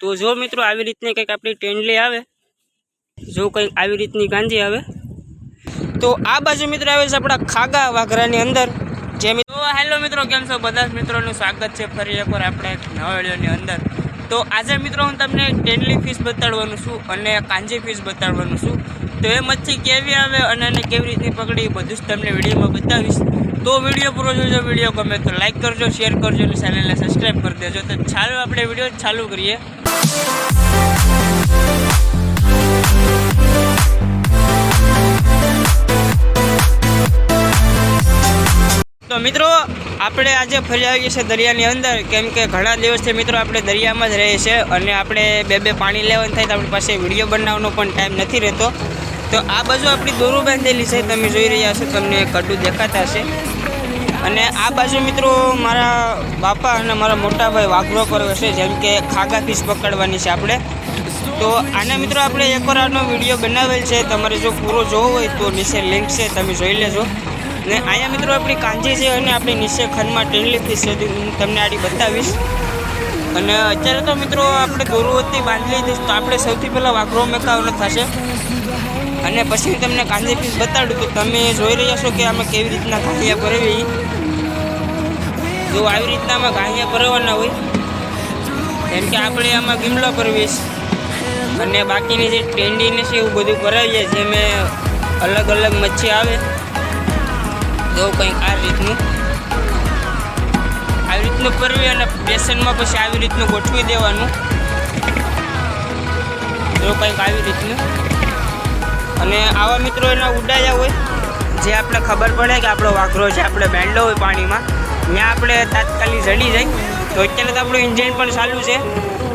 તો જો મિત્રો આવી રીતની કંઈક આપણી ટેન્ડલી આવે, જો કંઈક આવી રીતની ગાંધી આવે, તો આ બાજુ મિત્રો આવે છે આપણા ખાગા વાઘરાની અંદર. જે મિત્રો હેલો મિત્રો, કેમ છો? બધા જ મિત્રોનું સ્વાગત છે ફરી એકવાર આપણે એક અંદર. તો આજે મિત્રો હું તમને ટેન્ડલી ફિશ બતાડવાનું છું અને કાંજી ફિશ બતાડવાનું છું. તો એ મચ્છી કેવી આવે અને એને કેવી રીતની પકડી બધું જ તમને વિડીયોમાં બતાવીશ. તો વીડિયો પૂરો જોજો, વીડિયો ગમે તો લાઇક કરજો શેર કરજો અને ચેનલને સબસ્ક્રાઈબ કરી દેજો. તો ચાલો આપણે વીડિયો ચાલુ કરીએ. તો મિત્રો, આપણે આજે ફરી આવીએ છીએ દરિયાની અંદર. કેમ કે ઘણા દિવસથી મિત્રો આપણે દરિયામાં જ રહીએ છીએ અને આપણે બે બે પાણી લેવાનું થાય તો આપણી પાસે વીડિયો બનાવવાનો પણ ટાઈમ નથી રહેતો. તો આ બાજુ આપણી દોરું બાંધેલી છે, તમે જોઈ રહ્યા છો, તમને કડું દેખાતા હશે. અને આ બાજુ મિત્રો મારા બાપા અને મારા મોટા ભાઈ વાઘરો કરવે છે જેમ કે ખાગા ફીસ પકડવાની છે આપણે. તો આના મિત્રો આપણે એકવાર આનો વીડિયો બનાવેલ છે, તમારે જો પૂરો જોવો હોય તો નીચે લિંક છે, તમે જોઈ લેજો. ને અહીંયા મિત્રો આપણી કાંજી છે અને આપણી નીચે ખંડમાં ટેનલી ફીસ છે, હું તમને આડી બતાવીશ. અને અત્યારે તો મિત્રો આપણે દોરુવતી બાંધી લીધી તો આપણે સૌથી પહેલાં વાઘરો મેકાવાનો થશે. અને પછી હું તમને કાંદી પીસ બતાડું તો તમે જોઈ રહ્યા છો કે આમાં કેવી રીતના ગાંઠિયા ભરવી જો આવી રીતના આમાં ગાંઠિયા ભરવાના હોય, કેમ કે આપણે આમાં ગીમલો ભરવીશ અને બાકીની જે ટેન્ડીને છે એવું બધું ભરાવીએ જે મેં અલગ અલગ મચ્છી આવે. જો કંઈક આ રીતનું. રીતનું કરવી અને બેસનમાં પછી આવી રીતનું ગોઠવી દેવાનું. જો કંઈક આવી રીતનું. અને આવા મિત્રો એના ઉડાયા હોય, જે આપણે ખબર પડે કે આપણો વાઘરો છે આપણે બેંડલો હોય પાણીમાં, ત્યાં આપણે તાત્કાલિક જડી જાય. તો અત્યારે તો આપણું ઇન્જિન પણ ચાલુ છે.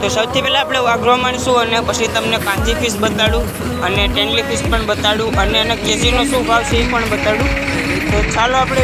તો સૌથી પહેલાં આપણે વાઘરો માણીશું અને પછી તમને કાંજી ફીસ બતાડું અને ટેનલી ફીસ પણ બતાડું અને એના કેજીનો શું ભાવ છે એ પણ બતાડું. તો ચાલો આપણે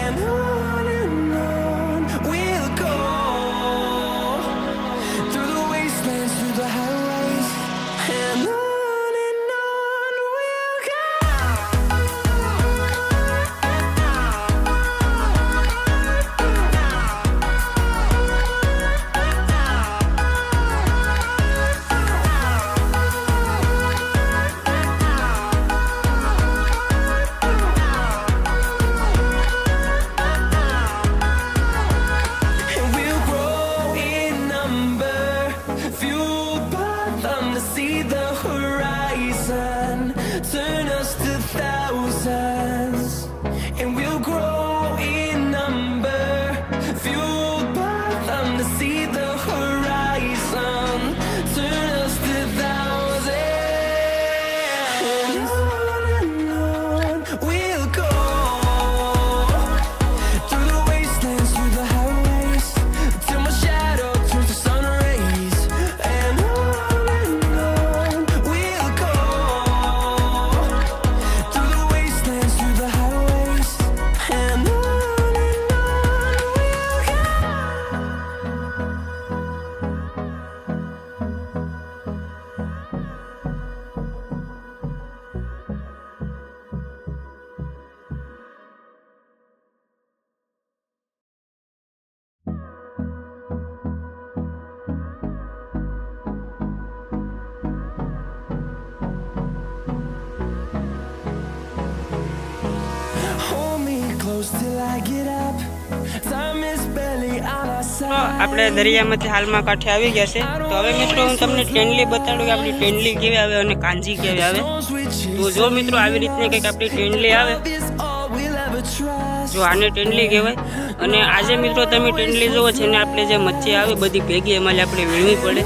આપણે દરિયામાંથી હાલમાં કાંઠે આવી ગયા છે. તો હવે મિત્રો હું તમને ટેનલી બતાડું કે આપણી ટેનલી કેવી આવે અને કાંજી કેવી આવે. તો જો મિત્રો આવી રીતની કંઈક આપણી ટેનલી આવે. જો આને ટેન્ડલી કહેવાય. અને આજે મિત્રો તમે ટેન્ડલી જુઓ છે ને આપણે જે મચ્છી આવે બધી ભેગી એમાં આપણે વીણવી પડે.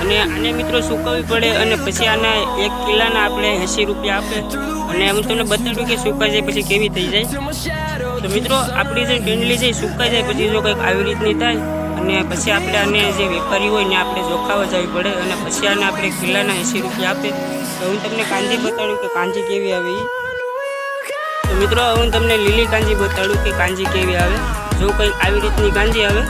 અને આને મિત્રો સુકવવી પડે અને પછી આના એક કિલ્લાના આપણે એંસી રૂપિયા આપે. અને હું તમને બતાડું કે સુકાઈ જાય પછી કેવી થઈ જાય. તો મિત્રો, આપણી જે ટેનલી છે સુકાઈ જાય, પછી જો કંઈક આવી રીતની થાય, અને પછી આપણે આને જે વેપારી હોય ને આપણે જોખાવા જવી પડે, અને પછી આને આપણે કિલ્લાના એંસી રૂપિયા આપે. તો હું તમને કાંજી બતાડું કે કાંજી કેવી આવે. તો મિત્રો હું તમને લીલી કાંજી બતાડું કે કાંજી કેવી આવે. જો કંઈક આવી રીતની કાંજી આવે.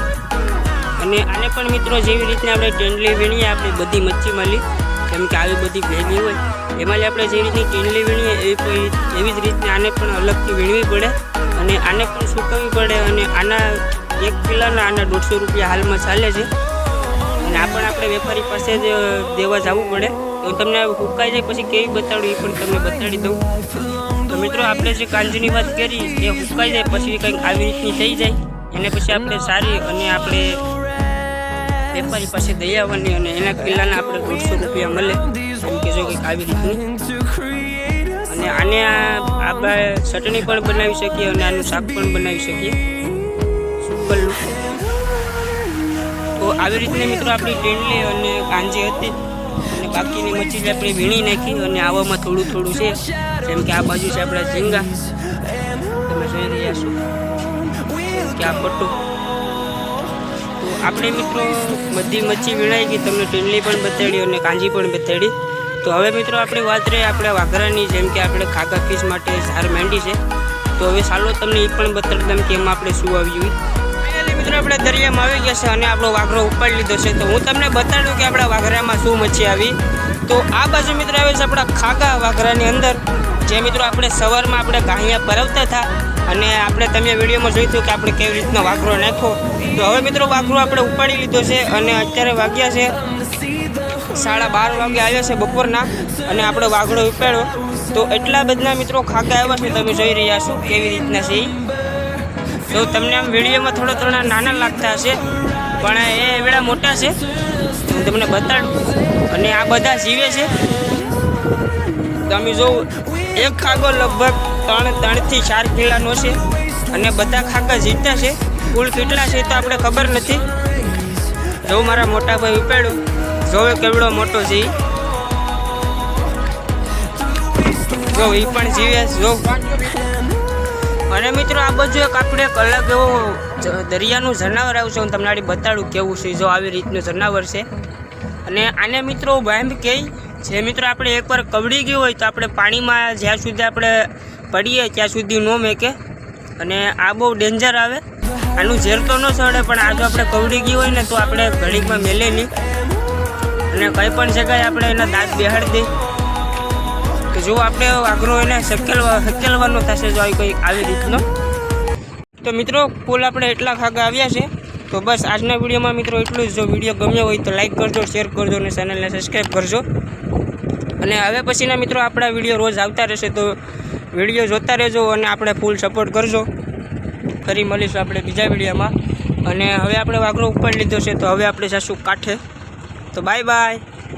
અને આને પણ મિત્રો, જેવી રીતના આપણે ટેન્ડલી વીણીએ, આપણે બધી મચ્છી માલી કેમ કે આવી બધી ભેગી હોય, એમાં આપણે જે રીતની ટેન્ડલી વીણીએ, એવી એવી જ રીતના આને પણ અલગથી વીણવી પડે. અને આને પણ સૂકવવી પડે અને આના એક કિલોના આના દોઢસો રૂપિયા હાલમાં ચાલે છે. અને આ પણ આપણે વેપારી પાસે જ દેવા જવું પડે. તો તમને હુકાઈ જાય પછી કેવી બતાડું એ પણ તમને બતાડી દઉં. તો મિત્રો, આપણે જે કાંજીની વાત કરી, એ હુકાઈ જાય પછી કંઈક આવી રીતની થઈ જાય. એને પછી આપણે સારી અને આપણે વેપારી પાસે દઈ આવવાની અને એના કિલ્લાના આપણે દોઢસો રૂપિયા મળે. એમ કે જો કંઈક આવી રીતની. અને આને આ ચટણી પણ બનાવી શકીએ અને આનું શાક પણ બનાવી શકીએ. સુકલનું તો આવી રીતની મિત્રો આપણી ટેન્ડલી અને કાંજી હતી. અને બાકીની મચ્છી આપણે વીણી નાખી અને આવામાં થોડું થોડું છે. જેમ કે આ બાજુ છે આપણા ઝીંગા. તમે જોઈ રહ્યા છો. કે આ પટ્ટો. તો આપણે મિત્રો બધી મચ્છી વીણાઈ ગઈ. તમને ટેન્ડલી પણ બતાડી અને કાંજી પણ બતાડી. તો હવે મિત્રો આપણે વાત રહી આપણે વાઘરાની, જેમ કે આપણે ખાગા ફિશ માટે ઝાર માંડી છે. તો હવે ચાલો તમને એ પણ બતાવી દઉં કે એમાં આપણે શું આવ્યું ફાઇનલી મિત્રો આપણે દરિયામાં આવી ગયા છે અને આપણો વાઘરો ઉપાડી લીધો છે. તો હું તમને બતાડું કે આપણા વાઘરામાં શું મચ્છી આવી. તો આ બાજુ મિત્રો આવે છે આપણા ખાગા વાઘરાની અંદર, જે મિત્રો આપણે સવારમાં આપણે ગાહિયા પરવતા હતા. અને આપણે તમે વિડીયોમાં જોઈશું કે આપણે કેવી રીતનો વાઘરો નાખો તો હવે મિત્રો વાઘરો આપણે ઉપાડી લીધો છે અને અત્યારે વાગ્યા છે સાડા બાર વાગે આવ્યા છે બપોરના અને આપણો વાઘડો ઉપાડ્યો. તો એટલા બધા મિત્રો ખાકા આવ્યા છે, તમે જોઈ રહ્યા છો કેવી રીતના છે તો તમને આમ વિડીયોમાં થોડા થોડા નાના લાગતા હશે, પણ એ એવડા મોટા છે. હું તમને બતાડું. અને આ બધા જીવે છે. તમે જોવો, એક ખાગો લગભગ ત્રણ, ત્રણથી ચાર કિલાનો છે. અને બધા ખાગા જીતતા છે. કુલ કેટલા છે તો આપણે ખબર નથી. જો મારા મોટા ભાઈ ઉપાડ્યું. જોવે કેવડો મોટો છે જો એ પણ જીવે જો. અને મિત્રો આ બાજુ એક આપણે એક અલગ એવો દરિયાનું જનાવર આવ્યું છે હું તમને આડી બતાડું કેવું છે, જો આવી રીતનું જનાવર છે. અને આને મિત્રો બાંધ કહે, જે મિત્રો આપણે એકવાર કવડી ગયું હોય તો આપણે પાણીમાં જ્યાં સુધી આપણે પડીએ ત્યાં સુધી ન મેકે. અને આ બહુ ડેન્જર આવે. આનું ઝેર તો ન ચડે પણ આ જો આપણે કવડી ગયું હોય ને તો આપણે ઘડીકમાં મેલે નહીં. અને કંઈ પણ જગ્યાએ આપણે એના દાંત બેહાડી દઈએ કે જો આપણે વાઘરો એને શકેલવા સકેલવાનો થશે જો આવી કંઈક આવી રીતનો. તો મિત્રો, કુલ આપણે એટલા ખાગા આવ્યા છે. તો બસ આજના વિડીયોમાં મિત્રો એટલું જ. જો વીડિયો ગમ્યો હોય તો લાઇક કરજો, શેર કરજો અને ચેનલને સબસ્ક્રાઈબ કરજો. અને હવે પછીના મિત્રો આપણા વીડિયો રોજ આવતા રહેશે તો વીડિયો જોતા રહેજો અને આપણે ફૂલ સપોર્ટ કરજો. ફરી મળીશું આપણે બીજા વિડીયોમાં. અને હવે આપણે વાઘરો ઉપર લીધો છે તો હવે આપણે જઈશું કાંઠે. તો બાય બાય.